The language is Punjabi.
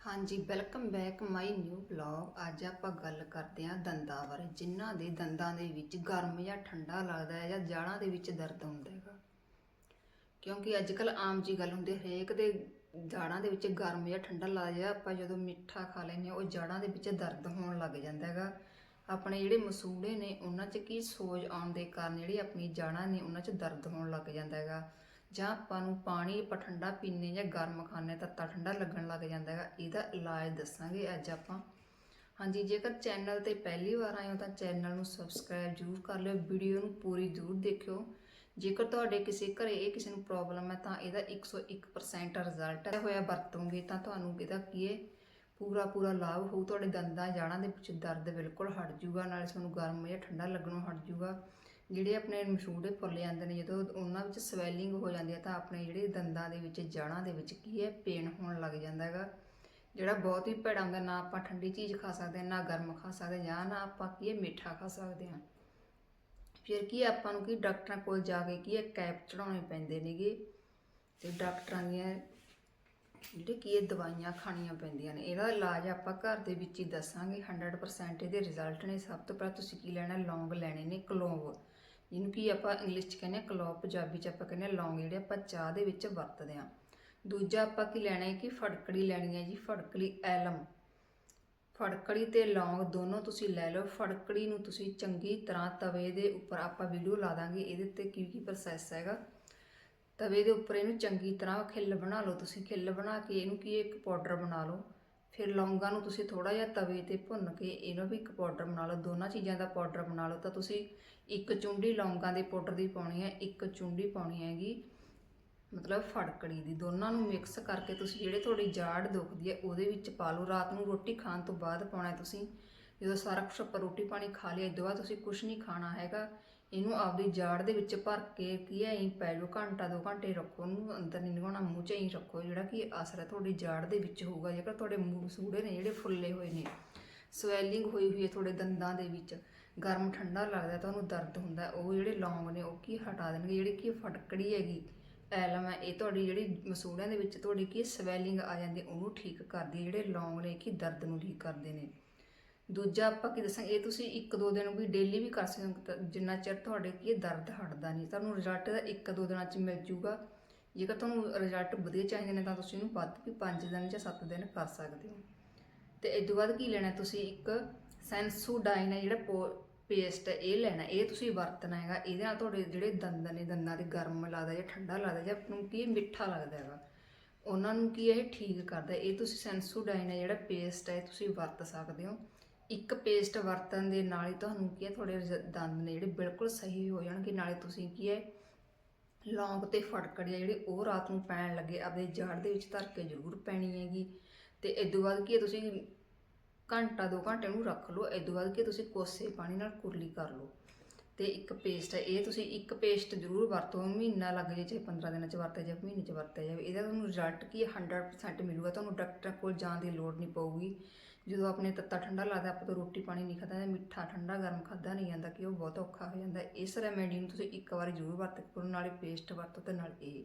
ਹਾਂਜੀ welcome back my new blog ਅੱਜ ਆਪਾਂ ਗੱਲ ਕਰਦੇ ਹਾਂ ਦੰਦਾਂ ਬਾਰੇ, ਜਿਨ੍ਹਾਂ ਦੇ ਦੰਦਾਂ ਦੇ ਵਿੱਚ ਗਰਮ ਜਾਂ ਠੰਡਾ ਲੱਗਦਾ ਹੈ ਜਾਂ ਜਾੜਾਂ ਦੇ ਵਿੱਚ ਦਰਦ ਹੁੰਦਾ ਹੈਗਾ। ਕਿਉਂਕਿ ਅੱਜ ਕੱਲ ਆਮ ਜੀ ਗੱਲ ਹੁੰਦੀ ਹਰੇਕ ਦੇ ਜਾੜਾਂ ਦੇ ਵਿੱਚ ਗਰਮ ਜਾਂ ਠੰਡਾ ਲੱਗਦਾ ਜਾਂ ਆਪਾਂ ਜਦੋਂ ਮਿੱਠਾ ਖਾ ਲੈਂਦੇ ਹਾਂ, ਉਹ ਜਾੜਾਂ ਦੇ ਵਿੱਚ ਦਰਦ ਹੋਣ ਲੱਗ ਜਾਂਦਾ ਹੈਗਾ। ਆਪਣੇ ਜਿਹੜੇ ਮਸੂੜੇ ਨੇ, ਉਹਨਾਂ 'ਚ ਕੀ ਸੋਜ ਆਉਣ ਦੇ ਕਾਰਨ ਜਿਹੜੀ ਆਪਣੀ ਜਾੜਾਂ ਨੇ, ਉਹਨਾਂ 'ਚ ਦਰਦ ਹੋਣ ਲੱਗ ਜਾਂਦਾ ਹੈਗਾ। ਜਾਂ ਆਪਾਂ ਨੂੰ ਪਾਣੀ ਆਪਾਂ ਠੰਡਾ ਪੀਨੇ ਜਾਂ ਗਰਮ ਖਾਣੇ ਤੱਤਾ ਠੰਡਾ ਲੱਗਣ ਲੱਗ ਜਾਂਦਾ ਹੈਗਾ, ਇਹਦਾ ਇਲਾਜ ਦੱਸਾਂਗੇ ਅੱਜ ਆਪਾਂ। ਹਾਂਜੀ, ਜੇਕਰ ਚੈਨਲ ਤੇ ਪਹਿਲੀ ਵਾਰ ਆਏ ਹੋ ਤਾਂ ਚੈਨਲ ਨੂੰ ਸਬਸਕ੍ਰਾਈਬ ਜ਼ਰੂਰ ਕਰ ਲਿਓ ਵੀਡੀਓ ਨੂੰ ਪੂਰੀ ਜ਼ਰੂਰ ਦੇਖਿਓ। ਜੇਕਰ ਤੁਹਾਡੇ ਕਿਸੇ ਘਰੇ ਇਹ ਕਿਸੇ ਨੂੰ ਪ੍ਰੋਬਲਮ ਹੈ ਤਾਂ ਇਹਦਾ 101% ਰਿਜ਼ਲਟ ਹੋਇਆ ਵਰਤੋਂਗੇ ਤਾਂ ਤੁਹਾਨੂੰ ਇਹਦਾ ਕੀ ਹੈ? ਪੂਰਾ ਪੂਰਾ ਲਾਭ ਹੋਊ, ਤੁਹਾਡੇ ਦੰਦਾਂ ਜਾੜਾਂ ਦੇ ਵਿੱਚ ਦਰਦ ਬਿਲਕੁਲ ਹਟ ਜਾਊਗਾ, ਨਾਲੇ ਤੁਹਾਨੂੰ ਗਰਮ ਜਾਂ ਠੰਡਾ ਲੱਗਣੋਂ ਹਟ ਜਾਊਗਾ। ਜਿਹੜੇ ਆਪਣੇ ਮਸੂੜੇ ਫੁੱਲ ਜਾਂਦੇ ਨੇ, ਜਦੋਂ ਉਹਨਾਂ ਵਿੱਚ ਸਵੈਲਿੰਗ ਹੋ ਜਾਂਦੀ ਹੈ, ਤਾਂ ਆਪਣੇ ਜਿਹੜੇ ਦੰਦਾਂ ਦੇ ਵਿੱਚ ਜੜ੍ਹਾਂ ਦੇ ਵਿੱਚ ਕੀ ਹੈ, ਪੇਨ ਹੋਣ ਲੱਗ ਜਾਂਦਾ ਹੈਗਾ। ਜਿਹੜਾ ਬਹੁਤ ਹੀ ਭੈੜਾ ਹੁੰਦਾ, ਨਾ ਆਪਾਂ ਠੰਡੀ ਚੀਜ਼ ਖਾ ਸਕਦੇ ਹਾਂ ਨਾ ਗਰਮ ਖਾ ਸਕਦੇ, ਜਾਂ ਨਾ ਆਪਾਂ ਕੀ ਹੈ, ਮਿੱਠਾ ਖਾ ਸਕਦੇ ਹਾਂ। ਫਿਰ ਕੀ ਆਪਾਂ ਨੂੰ ਕੀ ਡਾਕਟਰਾਂ ਕੋਲ ਜਾ ਕੇ ਕੀ ਹੈ, ਕੈਪ ਚੜਾਉਣੇ ਪੈਂਦੇ ਨੇਗੇ। ਤੇ ਡਾਕਟਰਾਂ ਦੀਆਂ ਜਿਹੜੇ ਕੀ ਇਹ ਦਵਾਈਆਂ ਖਾਣੀਆਂ ਪੈਂਦੀਆਂ ਨੇ। ਇਹਦਾ ਇਲਾਜ ਆਪਾਂ ਘਰ ਦੇ ਵਿੱਚ ਹੀ ਦੱਸਾਂਗੇ। 100% ਇਹਦੇ ਰਿਜ਼ਲਟ ਨੇ ਸਭ ਤੋਂ ਪਹਿਲਾਂ ਤੁਸੀਂ ਕੀ ਲੈਣਾ, ਲੌਂਗ ਲੈਣੇ ਨੇ ਕਲੋਵ ਜਿਹਨੂੰ ਕੀ ਆਪਾਂ ਇੰਗਲਿਸ਼ ਚ ਕਹਿੰਦੇ ਆ ਕਲੋਵ ਪੰਜਾਬੀ ਚ ਆਪਾਂ ਕਹਿੰਦੇ ਆ ਲੌਂਗ, ਜਿਹੜੇ ਆਪਾਂ ਚਾਹ ਦੇ ਵਿੱਚ ਵਰਤਦੇ ਆ ਦੂਜਾ ਆਪਾਂ ਕੀ ਲੈਣਾ ਹੈ ਕਿ ਫੜਕੜੀ ਲੈਣੀ ਹੈ ਜੀ, ਫੜਕੜੀ ਐਲਮ। ਫੜਕੜੀ ਤੇ ਲੌਂਗ ਦੋਨੋਂ ਤੁਸੀਂ ਲੈ ਲਓ। ਫੜਕੜੀ ਨੂੰ ਤੁਸੀਂ ਚੰਗੀ ਤਰ੍ਹਾਂ ਤਵੇ ਦੇ ਉੱਪਰ ਆਪਾਂ ਵੀਡੀਓ ਲਾ ਦਾਂਗੇ, ਇਹਦੇ ਤੇ ਕੀ ਕੀ ਪ੍ਰੋਸੈਸ ਹੈਗਾ। ਤਵੇ ਦੇ ਉੱਪਰ ਇਹਨੂੰ ਚੰਗੀ ਤਰ੍ਹਾਂ ਖਿੱਲ ਬਣਾ ਲਓ। ਤੁਸੀਂ ਖਿੱਲ ਬਣਾ ਕੇ ਇਹਨੂੰ ਕੀ ਇੱਕ ਪਾਊਡਰ ਬਣਾ ਲਓ। ਫਿਰ ਲੌਂਗਾਂ ਨੂੰ ਤੁਸੀਂ ਥੋੜਾ ਜਿਹਾ ਤਵੇ ਤੇ ਭੁੰਨ ਕੇ ਇਹਨੂੰ ਵੀ ਇੱਕ ਪਾਊਡਰ ਬਣਾ ਲਓ। ਦੋਨਾਂ ਚੀਜ਼ਾਂ ਦਾ ਪਾਊਡਰ ਬਣਾ ਲਓ। ਤਾਂ ਤੁਸੀਂ ਇੱਕ ਚੁੰਡੀ ਲੌਂਗਾਂ ਦੇ ਪਾਊਡਰ ਦੀ ਪਾਉਣੀ ਹੈ, ਇੱਕ ਚੁੰਡੀ ਪਾਉਣੀ ਹੈਗੀ ਮਤਲਬ ਫੜਕੜੀ ਦੀ। ਦੋਨਾਂ ਨੂੰ ਮਿਕਸ ਕਰਕੇ ਤੁਸੀਂ ਜਿਹੜੇ ਤੁਹਾਡੀ ਜਾੜ ਦੁਖਦੀ ਹੈ, ਉਹਦੇ ਵਿੱਚ ਪਾ ਲਓ। ਰਾਤ ਨੂੰ ਰੋਟੀ ਖਾਣ ਤੋਂ ਬਾਅਦ ਪਾਉਣਾ ਤੁਸੀਂ। ਜਦੋਂ ਸਾਰਾ ਕੁਛ ਆਪਾਂ ਰੋਟੀ ਪਾਣੀ ਖਾ ਲਿਆ ਇਸ ਤੋਂ ਬਾਅਦ ਤੁਸੀਂ ਕੁਝ ਨਹੀਂ ਖਾਣਾ ਹੈਗਾ। ਇਹਨੂੰ ਆਪਦੀ ਜਾੜ ਦੇ ਵਿੱਚ ਭਰ ਕੇ ਕੀ ਹੈ ਇਹ ਪੈ ਜਾਓ, ਘੰਟਾ ਦੋ ਘੰਟੇ ਰੱਖੋ ਉਹਨੂੰ, ਅੰਦਰ ਨਹੀਂ ਲਗਾਉਣਾ, ਮੂੰਹ 'ਚ ਹੀ ਰੱਖੋ, ਜਿਹੜਾ ਕਿ ਅਸਰ ਹੈ ਤੁਹਾਡੀ ਜਾੜ ਦੇ ਵਿੱਚ ਹੋਊਗਾ, ਜੇਕਰ ਤੁਹਾਡੇ ਮੂੰਹ ਸੂੜੇ ਨੇ, ਜਿਹੜੇ ਫੁੱਲੇ ਹੋਏ ਨੇ। ਸਵੈਲਿੰਗ ਹੋਈ ਹੋਈ ਹੈ ਤੁਹਾਡੇ ਦੰਦਾਂ ਦੇ ਵਿੱਚ, ਗਰਮ ਠੰਡਾ ਲੱਗਦਾ, ਤੁਹਾਨੂੰ ਦਰਦ ਹੁੰਦਾ, ਉਹ ਜਿਹੜੇ ਲੌਂਗ ਨੇ, ਉਹ ਕੀ ਹਟਾ ਦੇਣਗੇ, ਜਿਹੜੀ ਕੀ ਫਟਕੜੀ ਹੈਗੀ, ਐਲਮ ਹੈ ਇਹ ਤੁਹਾਡੀ ਜਿਹੜੀ ਮਸੂੜਿਆਂ ਦੇ ਵਿੱਚ ਤੁਹਾਡੀ ਕੀ ਸਵੈਲਿੰਗ ਆ ਜਾਂਦੀ, ਉਹਨੂੰ ਠੀਕ ਕਰਦੀ ਹੈ ਜਿਹੜੇ ਲੌਂਗ ਨੇ ਕੀ ਦਰਦ ਨੂੰ ਠੀਕ ਕਰਦੇ ਨੇ। ਦੂਜਾ ਆਪਾਂ ਕੀ ਦੱਸਾਂ, ਇਹ ਤੁਸੀਂ ਇੱਕ ਦੋ ਦਿਨ ਵੀ ਡੇਲੀ ਵੀ ਕਰ ਸਕਦੇ ਹੋ ਜਿੰਨਾ ਚਿਰ ਤੁਹਾਡੇ ਕੀ ਇਹ ਦਰਦ ਹਟਦਾ ਨਹੀਂ, ਤੁਹਾਨੂੰ ਰਿਜ਼ਲਟ ਦਾ ਇੱਕ ਦੋ ਦਿਨਾਂ ਚ ਮਿਲ ਜੂਗਾ। ਜੇਕਰ ਤੁਹਾਨੂੰ ਰਿਜ਼ਲਟ ਵਧੀਆ ਚਾਹੀਦੇ ਨੇ, ਤਾਂ ਤੁਸੀਂ ਇਹਨੂੰ ਵੱਧ ਵੀ 5 ਦਿਨ ਜਾਂ 7 ਦਿਨ ਕਰ ਸਕਦੇ ਹੋ। ਤੇ ਇਸ ਤੋਂ ਬਾਅਦ ਕੀ ਲੈਣਾ ਤੁਸੀਂ ਇੱਕ ਸੈਂਸੂਡਾਈਨ ਹੈ, ਜਿਹੜਾ ਪੇਸਟ ਹੈ, ਇਹ ਲੈਣਾ ਇਹ ਤੁਸੀਂ ਵਰਤਣਾ ਹੈਗਾ, ਇਹਦੇ ਨਾਲ ਤੁਹਾਡੇ ਜਿਹੜੇ ਦੰਦ ਨੇ, ਦੰਦਾਂ ਦੇ ਗਰਮ ਲੱਗਦਾ ਜਾਂ ਠੰਡਾ ਲੱਗਦਾ ਜਾਂ ਨੂੰ ਕੀ ਮਿੱਠਾ ਲੱਗਦਾ ਹੈਗਾ, ਉਹਨਾਂ ਨੂੰ ਕੀ ਇਹ ਠੀਕ ਕਰਦਾ ਇਹ ਤੁਸੀਂ ਸੈਂਸੂਡਾਈਨ ਹੈ, ਜਿਹੜਾ ਪੇਸਟ ਹੈ ਤੁਸੀਂ ਵਰਤ ਸਕਦੇ ਹੋ। ਇੱਕ ਪੇਸਟ ਵਰਤਣ ਦੇ ਨਾਲ ਹੀ ਤੁਹਾਨੂੰ ਕੀ ਹੈ, ਤੁਹਾਡੇ ਜ- ਦੰਦ ਨੇ ਜਿਹੜੇ ਬਿਲਕੁਲ ਸਹੀ ਹੋ ਜਾਣਗੇ, ਨਾਲੇ ਤੁਸੀਂ ਕੀ ਹੈ, ਲੌਂਗ ਤੇ ਫੜਕੜੀ ਆ ਜਿਹੜੀ ਉਹ ਰਾਤ ਨੂੰ ਪੈਣ ਲੱਗੇ, ਆਪਦੇ ਜਾੜ ਦੇ ਵਿੱਚ ਧਰ ਕੇ ਜ਼ਰੂਰ ਪੈਣੀ ਹੈਗੀ। ਤੇ ਇਸ ਬਾਅਦ ਕੀ ਹੈ, ਤੁਸੀਂ ਘੰਟਾ ਦੋ ਘੰਟੇ ਨੂੰ ਰੱਖ ਲਓ ਇਸ ਬਾਅਦ ਕੀ ਹੈ, ਤੁਸੀਂ ਕੋਸੇ ਪਾਣੀ ਨਾਲ ਕੁਰਲੀ ਕਰ ਲਓ। ਤੇ ਇੱਕ ਪੇਸਟ ਹੈ, ਇਹ ਤੁਸੀਂ ਇੱਕ ਪੇਸਟ ਜ਼ਰੂਰ ਵਰਤੋ, ਮਹੀਨਾ ਲੱਗ ਜੇ ਚਾਹੇ 15 ਦਿਨਾਂ ਚ ਵਰਤਿਆ ਜਾਵੇ, ਮਹੀਨੇ ਚ ਵਰਤਿਆ ਜਾਵੇ। ਇਹਦਾ ਤੁਹਾਨੂੰ ਰਿਜ਼ਲਟ ਕੀ ਹੈ 100% ਮਿਲੂਗਾ, ਤੁਹਾਨੂੰ ਡਾਕਟਰ ਕੋਲ ਜਾਣ ਦੀ ਲੋੜ ਨਹੀਂ ਪਊਗੀ। ਜਦੋਂ ਆਪਣੇ ਤੱਤਾ ਠੰਡਾ ਲੱਗਦਾ, ਆਪਾਂ ਤੋਂ ਰੋਟੀ ਪਾਣੀ ਨਹੀਂ ਖਾਦਾ ਮਿੱਠਾ ਠੰਡਾ, ਗਰਮ ਖਾਦਾ ਨਹੀਂ ਜਾਂਦਾ, ਕਿ ਉਹ ਬਹੁਤ ਔਖਾ ਹੋ ਜਾਂਦਾ। ਇਸ ਰੈਮੇਡੀ ਨੂੰ ਤੁਸੀਂ ਇੱਕ ਵਾਰੀ ਜ਼ਰੂਰ ਵਰਤ ਕਰੋ ਨਾਲੇ ਪੇਸਟ ਵਰਤੋ ਤੇ ਨਾਲ ਇਹ